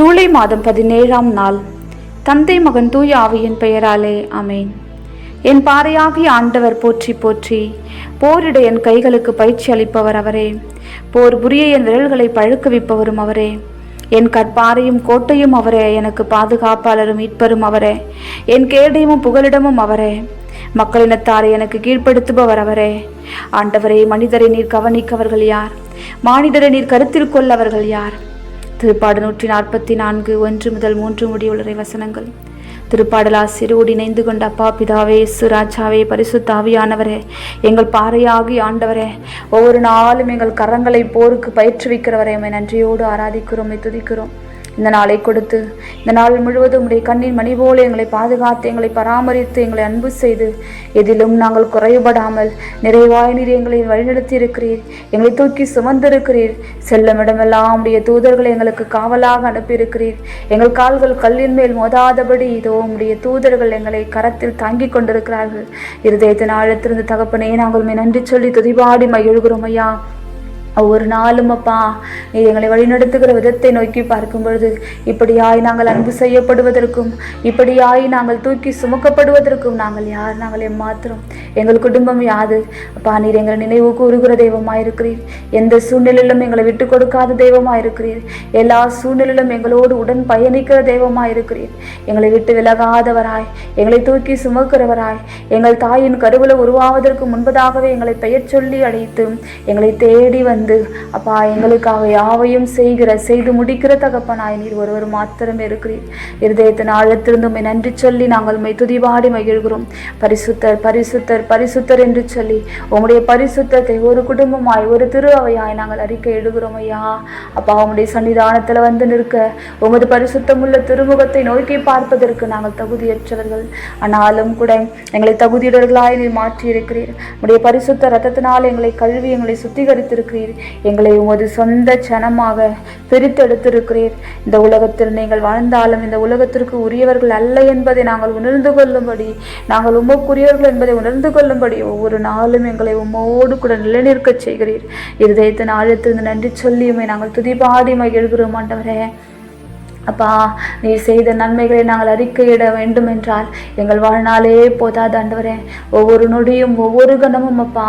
ஜூலை மாதம் பதினேழாம் நாள். தந்தை மகன் தூய ஆவியின் பெயராலே அமேன் என் பாறையாகிய ஆண்டவர் போற்றி போற்றி. போரிட என் கைகளுக்கு பயிற்சி அளிப்பவர் அவரே. போர் புரிய என் விரல்களை பழுக்குவிப்பவரும் அவரே. என் கற்பாறையும் கோட்டையும் அவரே எனக்கு பாதுகாப்பாளரும் மீட்பரும் அவரே. என் கேடையும் புகலிடமும் அவரே. மக்களினத்தாரை எனக்கு கீழ்ப்படுத்துபவர் அவரே. ஆண்டவரே மனிதரை நீர் கவனிக்கவர்கள் யார்? மானிடரை நீர் கருத்தில் கொள்ளவர்கள் யார்? திருப்பாடு நூற்றி நாற்பத்தி நான்கு ஒன்று முதல் மூன்று முடிவுள்ளரை வசனங்கள். திருப்பாடலாசிரோடு இணைந்து கொண்ட அப்பா பிதாவே சுராஜாவே பரிசுத்தாவியானவரே எங்கள் பாறையாகி ஆண்டவரே ஒவ்வொரு நாளும் எங்கள் கரங்களை போருக்கு பயிற்றுவிக்கிறவரை நன்றியோடு ஆராதிக்கிறோம் துதிக்கிறோம். இந்த நாளை கொடுத்து இந்த நாள் முழுவதும் உடைய கண்ணின் மணி போல எங்களை பாதுகாத்து எங்களை பராமரித்து எங்களை அன்பு செய்து எதிலும் நாங்கள் குறைபடாமல் நிறைவாய் நீர் எங்களை வழிநடத்தி இருக்கிறீர் எங்களை தூக்கி சுமந்திருக்கிறீர். செல்லும் இடமெல்லாம் உடைய தூதர்களை எங்களுக்கு காவலாக அனுப்பியிருக்கிறீர். எங்கள் கால்கள் கல்லின் மேல் மோதாதபடி இதோ உடைய தூதர்கள் எங்களை கரத்தில் தாங்கிக் கொண்டிருக்கிறார்கள். இருதயத்தின் ஆழத்திலிருந்து தகப்பனே நாங்கள் நன்றி சொல்லி துதிபாடி மகிழ்கிறோம் ஐயா. ஒவ்வொரு நாளும் அப்பா நீ எங்களை வழிநடத்துகிற விதத்தை நோக்கி பார்க்கும் பொழுது இப்படியாய் நாங்கள் அன்பு செய்யப்படுவதற்கும் இப்படியாய் நாங்கள் தூக்கி சுமக்கப்படுவதற்கும் நாங்கள் யார்? நாங்கள் எம்மாத்திரம் எங்கள் குடும்பம் யாது? அப்பா நீர் எங்களை நினைவு கூறுகிற தெய்வமாயிருக்கிறீர். எந்த சூழ்நிலையிலும் எங்களை விட்டு கொடுக்காத தெய்வமாயிருக்கிறீர். எல்லா சூழ்நிலையிலும் எங்களோடு உடன் பயணிக்கிற தெய்வமாயிருக்கிறீர். எங்களை விட்டு விலகாதவராய் எங்களை தூக்கி சுமக்கிறவராய் எங்கள் தாயின் கருவில உருவாவதற்கு முன்பதாகவே எங்களை பெயர் சொல்லி அழைத்து எங்களை தேடி வந்து அப்பா எங்களுக்காக யாவையும் செய்கிற செய்து முடிக்கிற தகப்பனாய் நீர் ஒருவர் மாத்திரமே இருக்கிறீர். இருதயத்தின் ஆழத்திலிருந்து உம்மை நன்றி சொல்லி நாங்கள் உம்மை துதிபாடி மகிழ்கிறோம். பரிசுத்தர் பரிசுத்தர் பரிசுத்தர் என்று சொல்லி உங்களுடைய பரிசுத்தத்தை ஒரு குடும்பமாய் ஒரு திரு அவையாய் நாங்கள் அறிக்கை இடுகிறோம் ஐயா. அப்பா உங்களுடைய சன்னிதானத்தில் வந்து நிற்க உமது பரிசுத்தமுள்ள திருமுகத்தை நோக்கி பார்ப்பதற்கு நாங்கள் தகுதியற்றவர்கள். ஆனாலும் கூட எங்களை தகுதியுடர்களாய் நீர் மாற்றி இருக்கிறீர் உடைய பரிசுத்த ரத்தத்தினால் எங்களை கழுவி எங்களை சுத்திகரித்திருக்கிறீர். எங்களை உமது சொந்த சனமாக பிரித்தெடுத்திருக்கிறீர். இந்த உலகத்தில் நீங்கள் வாழ்ந்தாலும் இந்த உலகத்திற்கு உரியவர்கள் அல்ல என்பதை நாங்கள் உணர்ந்து கொள்ளும்படி நாங்கள் உமக்குரியவர்கள் என்பதை உணர்ந்து கொள்ளும்படி ஒவ்வொரு நாளும் எங்களை உம்மோடு கூட நிலைநிற்கச் செய்கிறீர். இருதயத்தின் ஆழத்திலிருந்து நன்றி சொல்லியுமே நாங்கள் துதிபாடி மகிழ்கிறோம் ஆண்டவரே. அப்பா நீ செய்த நன்மைகளை நாங்கள் அறிக்கையிட வேண்டும் என்றால் எங்கள் வாழ்நாளே போதாது ஆண்டவரே. ஒவ்வொரு நொடியும் ஒவ்வொரு கணமும் அப்பா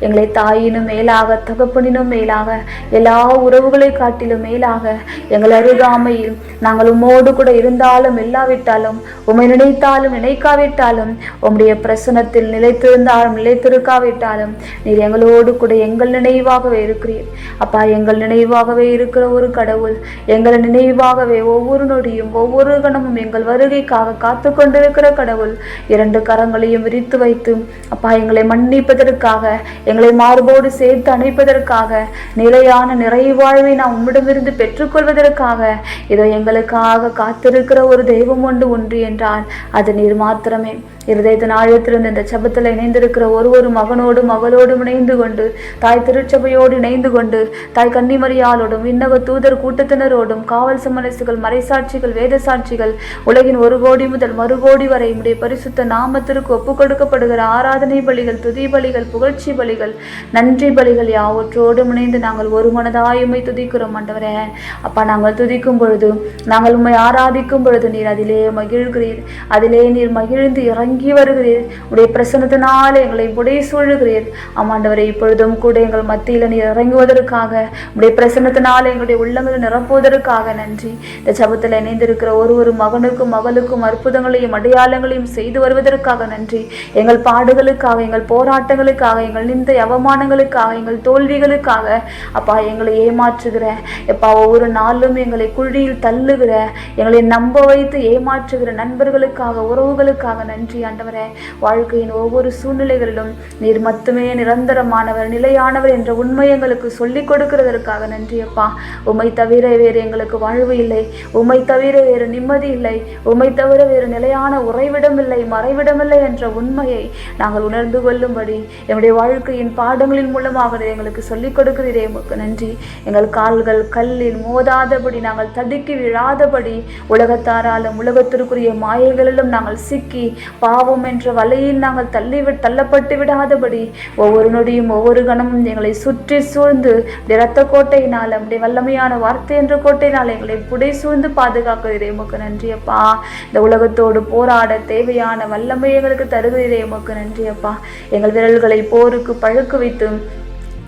எங்களை தாயினும் மேலாக தகப்பனினும் மேலாக எல்லா உறவுகளை காட்டிலும் மேலாக எங்கள் அருகாமையில் நாங்கள் உம்மோடு கூட இருந்தாலும் இல்லாவிட்டாலும் உம்மை நினைத்தாலும் நினைக்காவிட்டாலும் உம்முடைய பிரசனத்தில் நிலைத்திருந்தாலும் நிலைத்திருக்காவிட்டாலும் நீர் எங்களோடு கூட எங்கள் நினைவாகவே இருக்கிறீர். அப்பா எங்கள் நினைவாகவே இருக்கிற ஒரு கடவுள் எங்கள் நினைவாகவே ஒவ்வொரு நொடியும் ஒவ்வொரு கணமும் எங்கள் வருகைக்காக காத்து கொண்டிருக்கிற கடவுள் இரண்டு கரங்களையும் விரித்து வைத்து அப்பா எங்களை மன்னிப்பதற்காக எங்களை மார்போடு சேர்த்து அணைப்பதற்காக நிலையான நிறைவாழ்வை நாம் உம்மிடமிருந்து பெற்றுக்கொள்வதற்காக இதோ எங்களுக்காக காத்திருக்கிற ஒரு தெய்வம் ஒன்று ஒன்று என்றால் அது நீர் மாத்திரமே. இருதயத்தின் ஆழத்திலிருந்து இந்த சபத்தில் இணைந்திருக்கிற ஒரு ஒரு மகனோடும் மகளோடும் இணைந்து கொண்டு தாய் திருச்சபையோடு இணைந்து கொண்டு தாய் கன்னிமரியாலோடும் விண்ணக தூதர் கூட்டத்தினரோடும் காவல் சமரசுகள் மறைசாட்சிகள் வேத சாட்சிகள் உலகின் ஒரு கோடி முதல் மறு கோடி வரை உடைய பரிசுத்த நாமத்திற்கு ஒப்பு கொடுக்கப்படுகிற ஆராதனை பலிகள் துதி பலிகள் புகழ்ச்சி பலிகள் நன்றி பலிகள் யாவற்றோடு முனைந்து நாங்கள் ஒரு மனதாயுமை துதிக்கிறோம் ஆண்டவரே. அப்பா நாங்கள் துதிக்கும் பொழுது நாங்கள் உண்மை ஆராதிக்கும் பொழுது நீர் அதிலே மகிழ்கிறீர். அதிலே நீர் மகிழ்ந்து இறங்கி வருகிறீர். உடைய பிரசனத்தினால் எங்களை புடை சூழுகிறீர். ஆமாண்டவரை இப்பொழுதும் கூட எங்கள் மத்தியில் நீர் இறங்குவதற்காக உடைய பிரசனத்தினால் எங்களுடைய உள்ளங்களை நிரப்புவதற்காக நன்றி. இந்த சபத்தில் இணைந்திருக்கிற ஒரு ஒரு மகனுக்கும் மகளுக்கும் அற்புதங்களையும் அடையாளங்களையும் செய்து வருவதற்காக நன்றி. எங்கள் பாடுகளுக்காக எங்கள் போராட்டங்களுக்காக எங்கள் நிந்த அவமானங்களுக்காக எங்கள் தோல்விகளுக்காக அப்பா எங்களை ஏமாற்றுகிற எப்பா ஒவ்வொரு நாளும் எங்களை குழியில் தள்ளுகிற எங்களை நம்ப வைத்து ஏமாற்றுகிற நண்பர்களுக்காக உறவுகளுக்காக நன்றி ஆண்டவரே. வாழ்க்கையின் ஒவ்வொரு சூழ்நிலைகளிலும் நீர் மட்டுமே நிரந்தரமானவர் நிலையானவர் என்ற உண்மை எங்களுக்கு சொல்லிக் கொடுக்கிறதற்காக நன்றி அப்பா. உம்மை தவிர வேறு எங்களுக்கு வாழ்வு இல்லை. உமை தவிர வேறு நிம்மதி இல்லை. உமை தவிர வேறு நிலையான உறைவிடம் இல்லை மறைவிடமில்லை என்ற உண்மையை நாங்கள் உணர்ந்து கொள்ளும்படி எங்களுடைய வாழ்க்கையின் பாடங்களின் மூலமாக எங்களுக்கு சொல்லிக் கொடுக்கிறீரே. உமக்கு நன்றி. எங்கள் கால்கள் கல்லில் மோதாதபடி நாங்கள் தடுக்கி விழாதபடி உலகத்தாராலும் உலகத்திற்குரிய மாயைகளிலும் நாங்கள் சிக்கி பாவம் என்ற வலையில் நாங்கள் தள்ளி தள்ளப்பட்டு விடாதபடி ஒவ்வொரு நொடியும் ஒவ்வொரு கணமும் எங்களை சுற்றி சூழ்ந்து இரத்த கோட்டையினால் அப்படி வல்லமையான வார்த்தை என்ற கோட்டையினால் எங்களை புடை சூழ்ந்து பாதுகாக்க உமக்கு நன்றி அப்பா. இந்த உலகத்தோடு போராட தேவையான வல்லமை எங்களுக்கு தருகிற உமக்கு நன்றி அப்பா. எங்கள் விரல்களை போருக்கு பழக்க வைத்தும்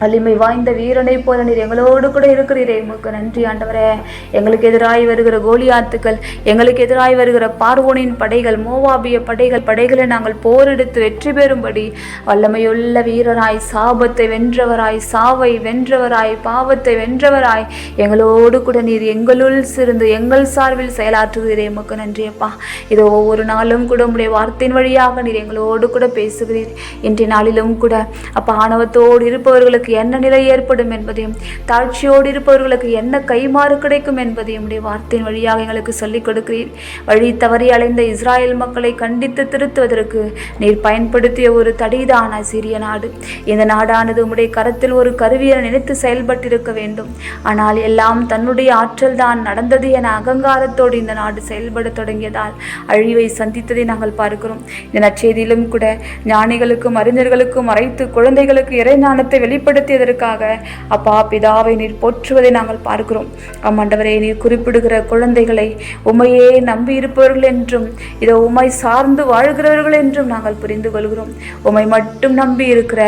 வலிமை வாய்ந்த வீரனை போல நீர் எங்களோடு கூட இருக்கிறீரே உமக்கு நன்றி ஆண்டவரே. எங்களுக்கு எதிராய் வருகிற கோலியாத்துக்கள் எங்களுக்கு எதிராய் வருகிற பார்வோனின் படைகள் மோவாபிய படைகள் படைகளை நாங்கள் போரெடுத்து வெற்றி பெறும்படி வல்லமையுள்ள வீரராய் சாபத்தை வென்றவராய் சாவை வென்றவராய் பாவத்தை வென்றவராய் எங்களோடு கூட நீர் எங்களுள் சிறந்து எங்கள் சார்பில் செயலாற்றுகிறீரே உமக்கு நன்றி அப்பா. இதோ ஒவ்வொரு நாளும் கூட உடைய வார்த்தையின் வழியாக நீர் எங்களோடு கூட பேசுகிறீர். இன்றைய நாளிலும் கூட அப்பா ஆணவத்தோடு இருப்பவர்களுக்கு என்ன நிலை ஏற்படும் என்பதையும் தாழ்ச்சியோடு இருப்பவர்களுக்கு என்ன கைமாறு கிடைக்கும் என்பதையும் உடைய வார்த்தையின் வழியாக எங்களுக்கு சொல்லிக் கொடுக்கிறீர். வழி தவறி அலைந்த இஸ்ராயல் மக்களை கண்டித்து திருத்துவதற்கு நீர் பயன்படுத்திய ஒரு தடிதான சிறிய நாடு. இந்த நாடானது உம்முடைய கரத்தில் ஒரு கருவியை நினைத்து செயல்பட்டிருக்க வேண்டும். ஆனால் எல்லாம் தன்னுடைய ஆற்றல் தான் நடந்தது என அகங்காரத்தோடு இந்த நாடு செயல்பட தொடங்கியதால் அழிவை சந்தித்ததை நாங்கள் பார்க்கிறோம். இந்த நச்செய்தியிலும் கூட ஞானிகளுக்கும் அறிஞர்களுக்கும் மறைத்து குழந்தைகளுக்கு இறைஞானத்தை வெளிப்படுத்தியதற்காக அப்பா பிதாவை நீர் போற்றுவதை நாங்கள் பார்க்கிறோம். அம்மாண்டவரை நீர் குறிப்பிடுகிற குழந்தைகளை உமையே நம்பி இருப்பவர்கள் என்றும் இதோ உமை சார்ந்து வாழ்கிறவர்கள் என்றும் நாங்கள் புரிந்து கொள்கிறோம். உமை மட்டும் நம்பி இருக்கிற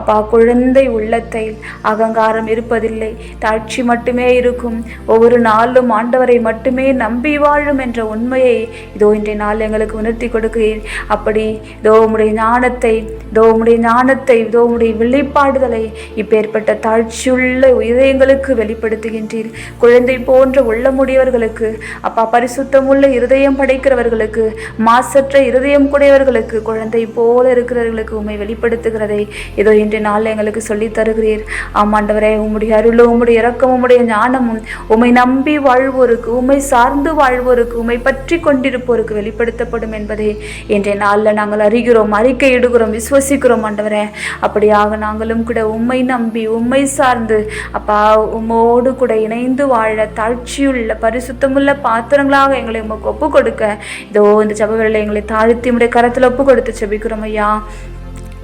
அப்பா குழந்தை உள்ளத்தை அகங்காரம் இருப்பதில்லை. தாட்சி மட்டுமே இருக்கும். ஒவ்வொரு நாளும் ஆண்டவரை மட்டுமே நம்பி வாழும் என்ற உண்மையை இதோ இன்றைய நாள் எங்களுக்கு உணர்த்தி கொடுக்கிறீர். அப்படி இதோ உம்முடைய ஞானத்தை இதோ உம்முடைய ஞானத்தை இதோ உம்முடைய வெளிப்பாடுதலை இப்பேற்பட்ட தாழ்ச்சியுள்ள இதயங்களுக்கு வெளிப்படுத்துகின்றீர். குழந்தை போன்ற உள்ளமுடையவர்களுக்கு அப்பா பரிசுத்தமுள்ள இருதயம் படைக்கிறவர்களுக்கு மாசற்ற இருதயம் கூடையவர்களுக்கு குழந்தை போல இருக்கிறவர்களுக்கு உண்மை வெளிப்படுத்துகிறதை. இதோ இன்று நாள் எங்களுக்கு சொல்லித் தருகிறீர். ஆமாண்டவரே உம்முடைய அருளும் உம்முடைய இரக்கமும் உம்முடைய ஞானமும் உம்மை நம்பி வாழ்வோருக்கு உம்மை சார்ந்து வாழ்வோருக்கு உம்மை பற்றி கொண்டிருப்போருக்கு வெளிப்படுத்தப்படும் என்பதை. இன்றைய நாளில் நாங்கள் அறிகிறோம் அறிக்கையிடுகிறோம் விசுவசிக்கிறோம் ஆண்டவரே. அப்படியாக நாங்களும் கூட உம்மை நம்பி உம்மை சார்ந்து அப்பா உம்மோடு கூட இணைந்து வாழ தாழ்ச்சியுள்ள பரிசுத்தமுள்ள பாத்திரங்களாக எங்களை உமக்கு ஒப்பு கொடுக்க இதோ இந்த சபைகளில் எங்களை தாழ்த்தி உடைய கரத்தில் ஒப்பு கொடுத்து செபிக்கிறோம் ஐயா.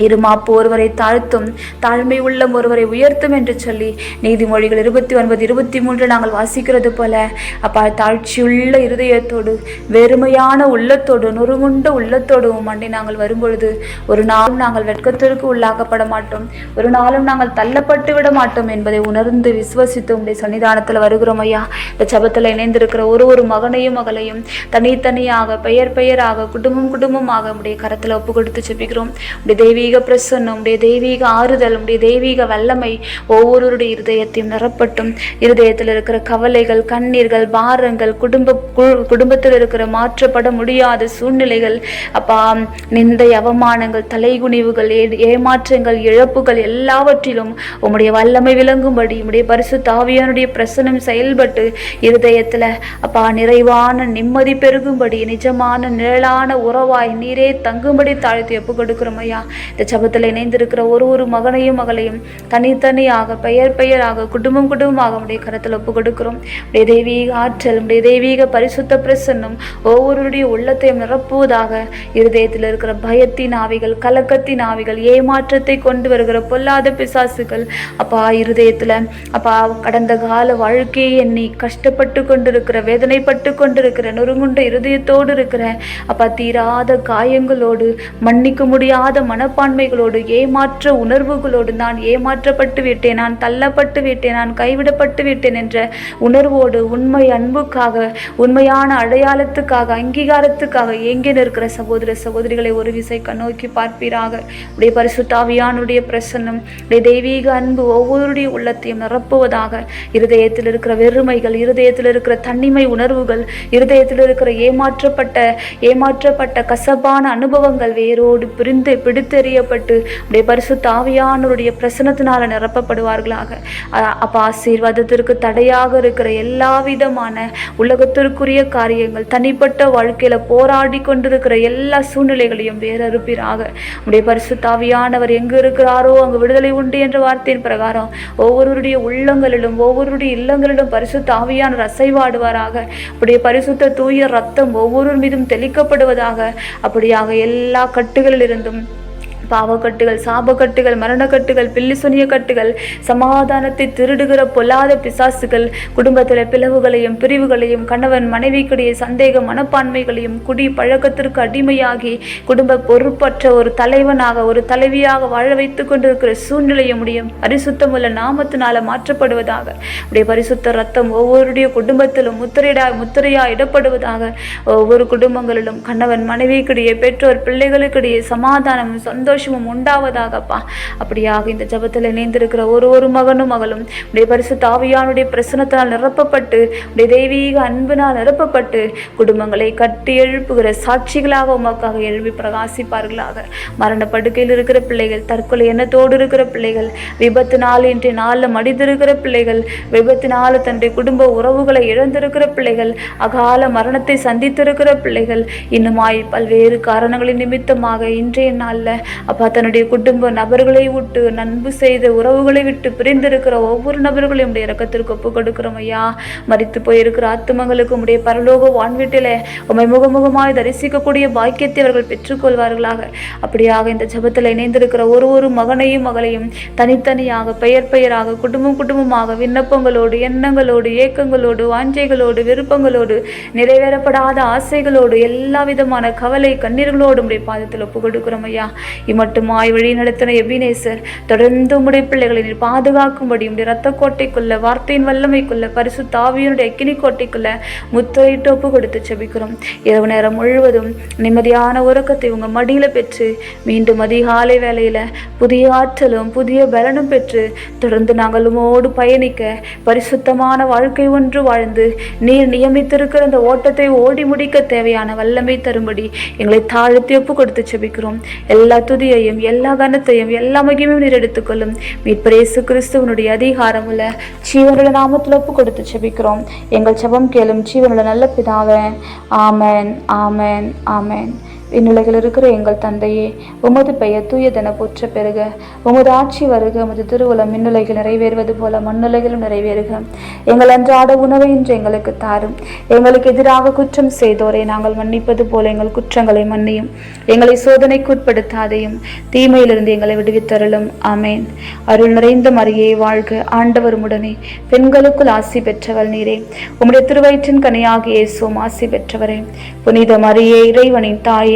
இருமாப்பு ஒருவரை தாழ்த்தும் தாழ்மை உள்ளம் ஒருவரை உயர்த்தும் என்று சொல்லி நீதிமொழிகள் இருபத்தி ஒன்பது இருபத்தி மூன்று நாங்கள் வாசிக்கிறது போல அப்பா தாழ்ச்சியுள்ள இருதயத்தோடு வெறுமையான உள்ளத்தோடு நொறுமுண்ட உள்ளத்தோடு மண்டி நாங்கள் வரும்பொழுது ஒரு நாளும் நாங்கள் வெட்கத்திற்கு உள்ளாக்கப்பட மாட்டோம் ஒரு நாளும் நாங்கள் தள்ளப்பட்டு விட மாட்டோம் என்பதை உணர்ந்து விசுவசித்து உடைய சன்னிதானத்தில் வருகிறோம் ஐயா. இந்த சபத்தில் இணைந்திருக்கிற ஒரு ஒரு மகனையும் மகளையும் தனித்தனியாக பெயர் பெயராக குடும்பம் குடும்பமாக உடைய கரத்தில் ஒப்பு கொடுத்து செபிக்கிறோம் உடைய தெய்வீக பிரசன்னம் உடைய தெய்வீக ஆறுதல் உடைய தெய்வீக வல்லமை ஒவ்வொருவருடைய இருதயத்தையும் நிரப்பட்டும். இருதயத்தில் இருக்கிற கவலைகள் கண்ணீர்கள் பாரங்கள் குடும்ப கு- குடும்பத்தில் இருக்கிற மாற்றப்பட முடியாத சூழ்நிலைகள் அப்பா நிந்தை அவமானங்கள் தலைகுனிவுகள் ஏ- ஏமாற்றங்கள் இழப்புகள் எல்லாவற்றிலும் உம்முடைய வல்லமை விளங்கும்படி உம்முடைய பரிசு தாவியானுடைய பிரசனம் செயல்பட்டு இருதயத்தில் அப்பா நிறைவான நிம்மதி பெருகும்படி நிஜமான நிழலான உறவாய் நீரே தங்கும்படி தாழ்த்தி ஒப்பு கொடுக்குறோமையா இந்த சபத்தில் இணைந்திருக்கிற ஒரு ஒரு மகனையும் மகளையும் தனித்தனியாக பெயர் பெயராக குடும்பம் குடும்பமாக உடைய கரத்தில் ஒப்பு கொடுக்கிறோம் உடைய தெய்வீக ஆற்றல் உடைய தெய்வீக பரிசுத்த பிரசன்னம் ஒவ்வொருடைய உள்ளத்தையும் நிரப்புவதாக இருதயத்தில் இருக்கிற பயத்தின் ஆவிகள் கலக்கத்தின் ஆவிகள் ஏமாற்றத்தை கொண்டு வருகிற பொல்லாத பிசாசுகள் அப்பா இருதயத்தில் அப்பா கடந்த கால வாழ்க்கையை எண்ணி கஷ்டப்பட்டு கொண்டிருக்கிற வேதனைப்பட்டு கொண்டிருக்கிற நொறுங்குண்ட இருதயத்தோடு இருக்கிற அப்பா தீராத காயங்களோடு மன்னிக்க முடியாத மனப்பான் மனப்பான்மைகளோடு ஏமாற்ற உணர்வுகளோடு நான் ஏமாற்றப்பட்டு விட்டேன் நான் தள்ளப்பட்டு விட்டேன் நான் கைவிடப்பட்டு விட்டேன் என்ற உணர்வோடு உண்மை அன்புக்காக உண்மையான அடையாளத்துக்காக அங்கீகாரத்துக்காக ஏங்கி நிற்கிற சகோதர சகோதரிகளை ஒரு விசை கண்ணோக்கி பார்ப்பீராக. உடைய பரிசுத்தாவியானுடைய பிரசன்னம் உடைய தெய்வீக அன்பு ஒவ்வொருடைய உள்ளத்தையும் நிரப்புவதாக இருதயத்தில் இருக்கிற வெறுமைகள் இருதயத்தில் இருக்கிற தன்னிமை உணர்வுகள் இருதயத்தில் இருக்கிற ஏமாற்றப்பட்ட ஏமாற்றப்பட்ட கசப்பான அனுபவங்கள் வேரோடு பிரிந்து பிரியப்பட்டு அப்படியே பரிசு தாவியானவருடைய பிரசனத்தினால நிரப்பப்படுவார்களாக. அப்போ அப்ப ஆசீர்வாதத்திற்கு தடையாக இருக்கிற எல்லா விதமான உலகத்திற்குரிய காரியங்கள் தனிப்பட்ட வாழ்க்கையில போராடி கொண்டிருக்கிற எல்லா சூழ்நிலைகளையும் வேறறுப்பீராக உடைய பரிசுத்தாவியானவர் எங்கு இருக்கிறாரோ அங்கு விடுதலை உண்டு என்ற வார்த்தையின் பிரகாரம் ஒவ்வொருவருடைய உள்ளங்களிலும் ஒவ்வொருடைய இல்லங்களிலும் பரிசு தாவியான ரசைவாடுவாராக அப்படியே பரிசுத்த தூய ரத்தம் ஒவ்வொரு மீதும் தெளிக்கப்படுவதாக அப்படியாக எல்லா கட்டுகளிலிருந்தும் பாவக்கட்டுகள் சாபக்கட்டுகள் மரணக்கட்டுகள் பில்லி சொனிய கட்டுகள் சமாதானத்தை திருடுகிற பொல்லாத பிசாசுகள் குடும்பத்தில் பிளவுகளையும் பிரிவுகளையும் கணவன் மனைவிக்கிடையே சந்தேக மனப்பான்மைகளையும் குடி பழக்கத்திற்கு அடிமையாகி குடும்ப பொறுப்பற்ற ஒரு தலைவனாக ஒரு தலைவியாக வாழ வைத்துக் கொண்டிருக்கிற சூழ்நிலையை முடியும். பரிசுத்தமுள்ள நாமத்தினால மாற்றப்படுவதாக உடைய பரிசுத்த ரத்தம் ஒவ்வொருடைய குடும்பத்திலும் முத்திரையிடா முத்திரையா இடப்படுவதாக ஒவ்வொரு குடும்பங்களிலும் கணவன் மனைவிக்கிடையே பெற்றோர் பிள்ளைகளுக்கிடையே சமாதானமும் சந்தோஷமும் உண்டாவதாகப்பா அப்படியாக இந்த ஜபத்தில் இணைந்திருக்கிற ஒரு ஒரு மகனும் மகளும் உடைய பரிசு தாவியானுடைய பிரசனத்தால் நிரப்பப்பட்டு உடைய தெய்வீக அன்பினால் நிரப்பப்பட்டு குடும்பங்களை கட்டி எழுப்புகிற சாட்சிகளாக உமக்காக எழுப்பி பிரகாசிப்பார்களாக மரண படுக்கையில் இருக்கிற பிள்ளைகள் தற்கொலை எண்ணத்தோடு இருக்கிற பிள்ளைகள் விபத்து நாள் இன்றைய நாளில் மடிந்திருக்கிற பிள்ளைகள் விபத்து நாள் தன்னுடைய குடும்ப உறவுகளை இழந்திருக்கிற பிள்ளைகள் அகால மரணத்தை சந்தித்திருக்கிற பிள்ளைகள் இன்னுமாய் பல்வேறு காரணங்களின் நிமித்தமாக இன்றைய நாளில் அப்பா தன்னுடைய குடும்ப நபர்களை விட்டு நண்பு செய்த உறவுகளை விட்டு பிரிந்திருக்கிற ஒவ்வொரு நபர்களையும் உடைய இறக்கத்திற்கு ஒப்பு கொடுக்கிறோம் ஐயா. மறித்து போயிருக்கிற ஆத்துமங்களுக்கு உடைய பரலோக வான்வீட்டில் உம்மை முகமுகமாய் தரிசிக்கக்கூடிய பாக்கியத்தை அவர்கள் பெற்றுக்கொள்வார்களாக. அப்படியாக இந்த ஜெபத்தில் இணைந்திருக்கிற ஒரு ஒரு மகனையும் மகளையும் தனித்தனியாக பெயர் பெயராக குடும்பம் குடும்பமாக விண்ணப்பங்களோடு எண்ணங்களோடு ஏக்கங்களோடு வாஞ்சைகளோடு விருப்பங்களோடு நிறைவேறப்படாத ஆசைகளோடு எல்லா விதமான கவலை கண்ணீர்களோடு உடைய பாதத்தில் ஒப்பு கொடுக்கிறோம் ஐயா. மட்டுமாய் வழி நடத்தின எபினேசர் தொடர்ந்து உம்முடைய பிள்ளைகளை நீர் பாதுகாக்கும்படி உடைய ரத்த கோட்டைக்குள்ள வார்த்தையின் வல்லமைக்குள்ள பரிசு தாவியனுடைய அக்கினி கோட்டைக்குள்ள முத்திரையிட்டு ஒப்பு கொடுத்து செபிக்கிறோம். இரவு நேரம் முழுவதும் நிம்மதியான உறக்கத்தை உங்க மடியில பெற்று மீண்டும் அதிகாலை வேலையில் புதிய ஆற்றலும் புதிய பலனும் பெற்று தொடர்ந்து நாங்கள் உமோடு பயணிக்க பரிசுத்தமான வாழ்க்கை ஒன்று வாழ்ந்து நீர் நியமித்திருக்கிற அந்த ஓட்டத்தை ஓடி முடிக்க தேவையான வல்லமை தரும்படி எங்களை தாழ்த்தி ஒப்பு கொடுத்து செபிக்கிறோம். எல்லா துதியையும் எல்லா கனத்தையும் எல்லா மகிமையும் நீர் எடுத்துக்கொள்ளும். மீட்பரேசு கிறிஸ்துவனுடைய அதிகாரமுள்ள ஜீவனுள்ள நாமத்தில் ஒப்பு கொடுத்து செபிக்கிறோம். எங்கள் செபம் கேளும் ஜீவனுள்ள நல்ல பிதாவே. ஆமேன் ஆமேன் ஆமேன். விண்ணுலகில் இருக்கிற எங்கள் தந்தையே உமது பெயர் தூயதென போற்ற பெறுக. உமது ஆட்சி வருக உமது திருவுளம் மின்னுலகில் நிறைவேறுவது போல மண்ணுலகிலும் நிறைவேறுக. எங்கள் அன்றாட உணவை இன்று எங்களுக்கு தாரும். எங்களுக்கு எதிராக குற்றம் செய்தோரை நாங்கள் மன்னிப்பது போல எங்கள் குற்றங்களை மன்னியும். எங்களை சோதனைக்கு உட்படுத்தாதையும் தீமையிலிருந்து எங்களை விடுவித்தருளும். ஆமேன். அருள் நிறைந்த மரியே வாழ்க ஆண்டவர் உடனே பெண்களுக்குள் ஆசி பெற்றவள் நீரே. உம்முடைய திருவயிற்றின் கனியாகிய இயேசுவும் ஆசி பெற்றவரே. புனித மரியே இறைவனின் தாயே